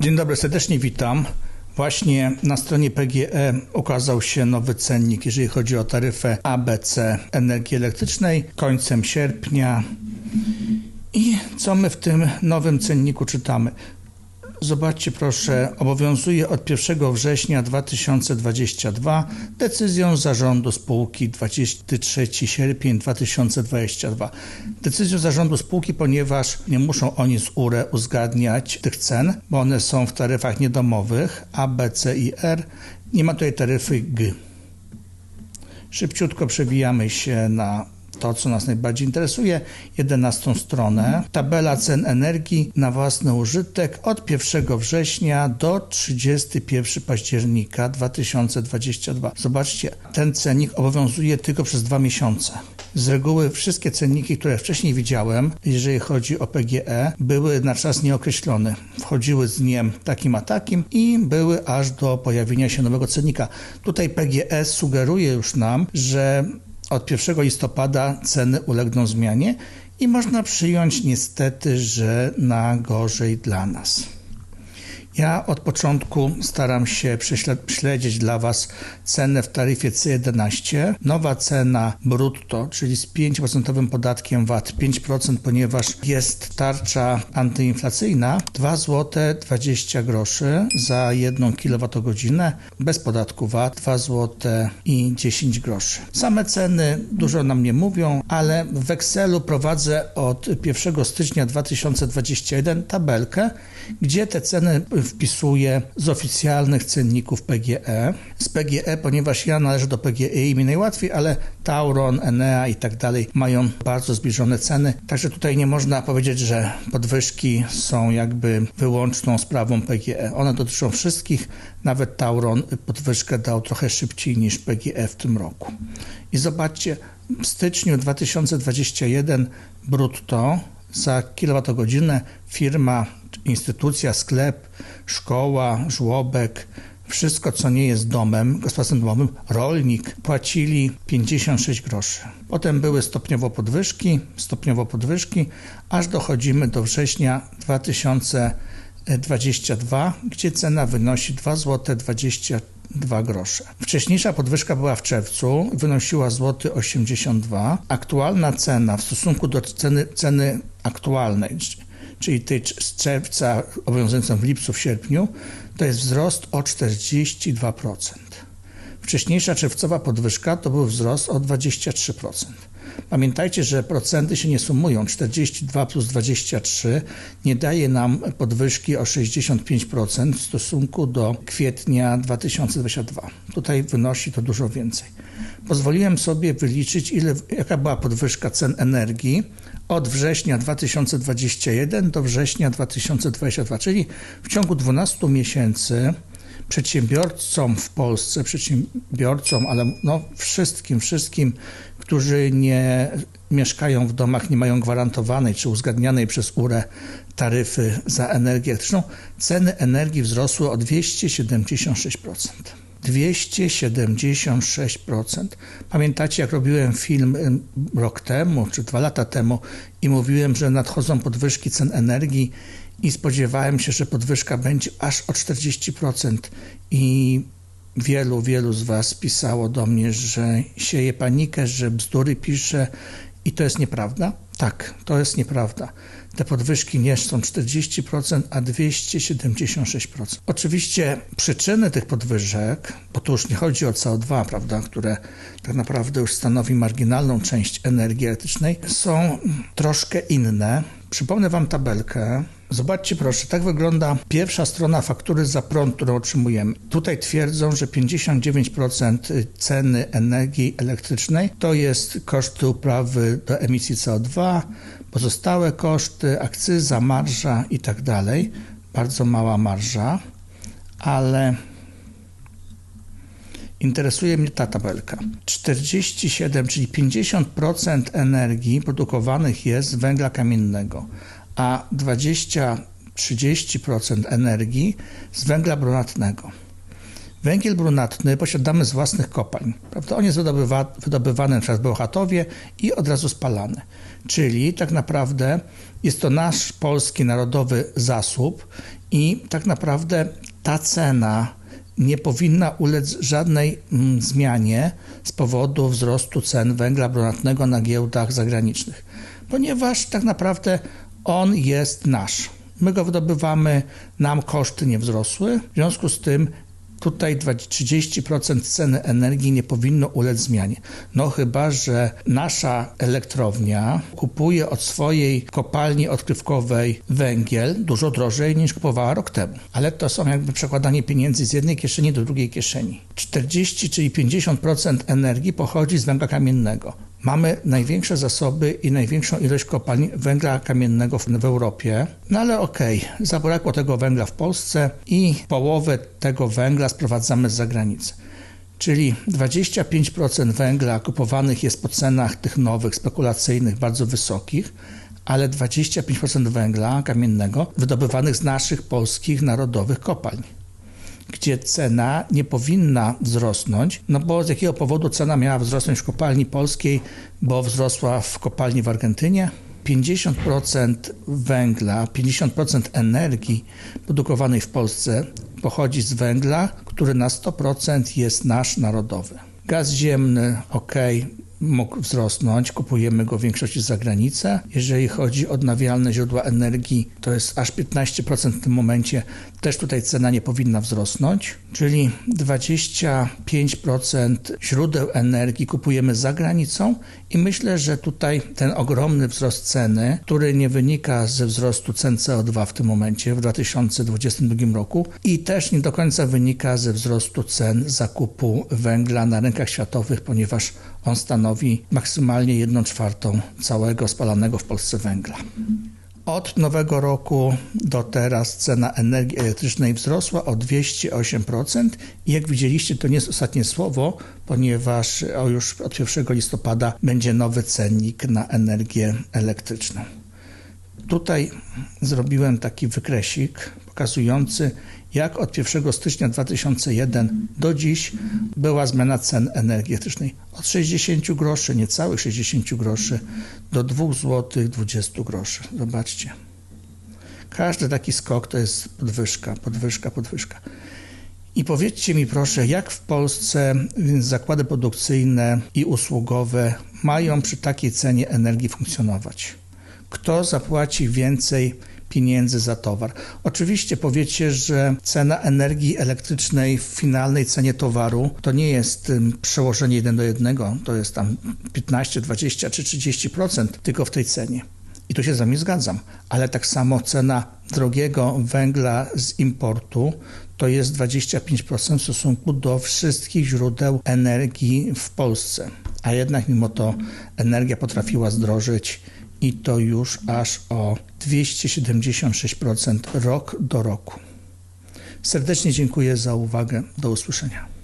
Dzień dobry, serdecznie witam. Właśnie na stronie PGE ukazał się nowy cennik, jeżeli chodzi o taryfę ABC energii elektrycznej końcem sierpnia. I co my w tym nowym cenniku czytamy? Zobaczcie proszę, obowiązuje od 1 września 2022 decyzją zarządu spółki 23 sierpień 2022. Decyzją zarządu spółki, ponieważ nie muszą oni z URE uzgadniać tych cen, bo one są w taryfach niedomowych A, B, C i R. Nie ma tutaj taryfy G. Szybciutko przewijamy się na to, co nas najbardziej interesuje, 11 stronę. Tabela cen energii na własny użytek od 1 września do 31 października 2022. Zobaczcie, ten cennik obowiązuje tylko przez dwa miesiące. Z reguły wszystkie cenniki, które wcześniej widziałem, jeżeli chodzi o PGE, były na czas nieokreślony. Wchodziły z dniem takim a takim i były aż do pojawienia się nowego cennika. Tutaj PGE sugeruje już nam, że od 1 listopada ceny ulegną zmianie i można przyjąć niestety, że na gorzej dla nas. Ja od początku staram się śledzić dla Was cenę w taryfie C11. Nowa cena brutto, czyli z 5% podatkiem VAT, 5%, ponieważ jest tarcza antyinflacyjna, 2 zł 20 groszy za 1 kWh, bez podatku VAT, 2 zł i 10 groszy. Same ceny dużo nam nie mówią, ale w Excelu prowadzę od 1 stycznia 2021 tabelkę, gdzie te ceny wpisuję z oficjalnych cenników PGE. Z PGE, ponieważ ja należę do PGE i mi najłatwiej, ale Tauron, Enea i tak dalej mają bardzo zbliżone ceny. Także tutaj nie można powiedzieć, że podwyżki są jakby wyłączną sprawą PGE. One dotyczą wszystkich. Nawet Tauron podwyżkę dał trochę szybciej niż PGE w tym roku. I zobaczcie, w styczniu 2021 brutto za kilowatogodzinę firma, instytucja, sklep, szkoła, żłobek, wszystko co nie jest domem, gospodarstwem domowym, rolnik płacili 56 groszy. Potem były stopniowo podwyżki, stopniowo podwyżki, aż dochodzimy do września 2022, gdzie cena wynosi 2 zł 20 2 grosze. Wcześniejsza podwyżka była w czerwcu, wynosiła złoty 82. Aktualna cena w stosunku do ceny, ceny aktualnej, czyli tej z czerwca obowiązującej w lipcu, w sierpniu, to jest wzrost o 42%. Wcześniejsza czerwcowa podwyżka to był wzrost o 23%. Pamiętajcie, że procenty się nie sumują. 42 plus 23 nie daje nam podwyżki o 65% w stosunku do kwietnia 2022. Tutaj wynosi to dużo więcej. Pozwoliłem sobie wyliczyć, ile, jaka była podwyżka cen energii od września 2021 do września 2022, czyli w ciągu 12 miesięcy przedsiębiorcom w Polsce, przedsiębiorcom, ale no wszystkim, wszystkim, którzy nie mieszkają w domach, nie mają gwarantowanej czy uzgadnianej przez URE taryfy za energię elektryczną, ceny energii wzrosły o 276%. 276%. Pamiętacie, jak robiłem film rok temu czy dwa lata temu i mówiłem, że nadchodzą podwyżki cen energii i spodziewałem się, że podwyżka będzie aż o 40% i wielu, wielu z Was pisało do mnie, że sieje panikę, że bzdury pisze i to jest nieprawda? Tak, to jest nieprawda. Te podwyżki nie są 40%, a 276%. Oczywiście przyczyny tych podwyżek, bo tu już nie chodzi o CO2, prawda, które tak naprawdę już stanowi marginalną część energii elektrycznej, są troszkę inne. Przypomnę Wam tabelkę. Zobaczcie proszę, tak wygląda pierwsza strona faktury za prąd, którą otrzymujemy. Tutaj twierdzą, że 59% ceny energii elektrycznej to jest koszty uprawy do emisji CO2, pozostałe koszty, akcyza, marża i tak dalej. Bardzo mała marża, ale interesuje mnie ta tabelka. 47, czyli 50% energii produkowanych jest z węgla kamiennego, a 20-30% energii z węgla brunatnego. Węgiel brunatny posiadamy z własnych kopalń. Prawda? On jest wydobywa, wydobywany przez Bełchatowie i od razu spalany. Czyli tak naprawdę jest to nasz polski narodowy zasób I tak naprawdę ta cena nie powinna ulec żadnej mm, zmianie z powodu wzrostu cen węgla brunatnego na giełdach zagranicznych, ponieważ tak naprawdę on jest nasz. My go wydobywamy, nam koszty nie wzrosły, w związku z tym tutaj 30% ceny energii nie powinno ulec zmianie. No chyba, że nasza elektrownia kupuje od swojej kopalni odkrywkowej węgiel dużo drożej niż kupowała rok temu. Ale to są jakby przekładanie pieniędzy z jednej kieszeni do drugiej kieszeni. 40 czyli 50% energii pochodzi z węgla kamiennego. Mamy największe zasoby i największą ilość kopalni węgla kamiennego w, w Europie, no ale okej, okay, zabrakło tego węgla w Polsce i połowę tego węgla sprowadzamy z zagranicy. Czyli 25% węgla kupowanych jest po cenach tych nowych, spekulacyjnych, bardzo wysokich, ale 25% węgla kamiennego wydobywanych z naszych polskich narodowych kopalń gdzie cena nie powinna wzrosnąć, no bo z jakiego powodu cena miała wzrosnąć w kopalni polskiej, bo wzrosła w kopalni w Argentynie? 50% węgla, 50% energii produkowanej w Polsce pochodzi z węgla, który na 100% jest nasz narodowy. Gaz ziemny, ok, mógł wzrosnąć, kupujemy go w większości za granicę. Jeżeli chodzi o odnawialne źródła energii, to jest aż 15% w tym momencie. Też tutaj cena nie powinna wzrosnąć, czyli 25% źródeł energii kupujemy za granicą i myślę, że tutaj ten ogromny wzrost ceny, który nie wynika ze wzrostu cen CO2 w tym momencie, w 2022 roku i też nie do końca wynika ze wzrostu cen zakupu węgla na rynkach światowych, ponieważ on stanowi maksymalnie 1 czwartą całego spalanego w Polsce węgla. Od nowego roku do teraz cena energii elektrycznej wzrosła o 208% i jak widzieliście to nie jest ostatnie słowo, ponieważ już od 1 listopada będzie nowy cennik na energię elektryczną. Tutaj zrobiłem taki wykresik pokazujący jak od 1 stycznia 2001 do dziś była zmiana cen energii elektrycznej. Od 60 groszy, niecałych 60 groszy, do 2 zł 20 groszy. Zobaczcie. Każdy taki skok to jest podwyżka, podwyżka, podwyżka. I powiedzcie mi proszę, jak w Polsce zakłady produkcyjne i usługowe mają przy takiej cenie energii funkcjonować? Kto zapłaci więcej pieniędzy za towar. Oczywiście powiecie, że cena energii elektrycznej w finalnej cenie towaru to nie jest przełożenie jeden do jednego, to jest tam 15, 20 czy 30% tylko w tej cenie. I tu się z Wami zgadzam, ale tak samo cena drogiego węgla z importu to jest 25% w stosunku do wszystkich źródeł energii w Polsce. A jednak mimo to energia potrafiła zdrożyć i to już aż o 276% rok do roku. Serdecznie dziękuję za uwagę. Do usłyszenia.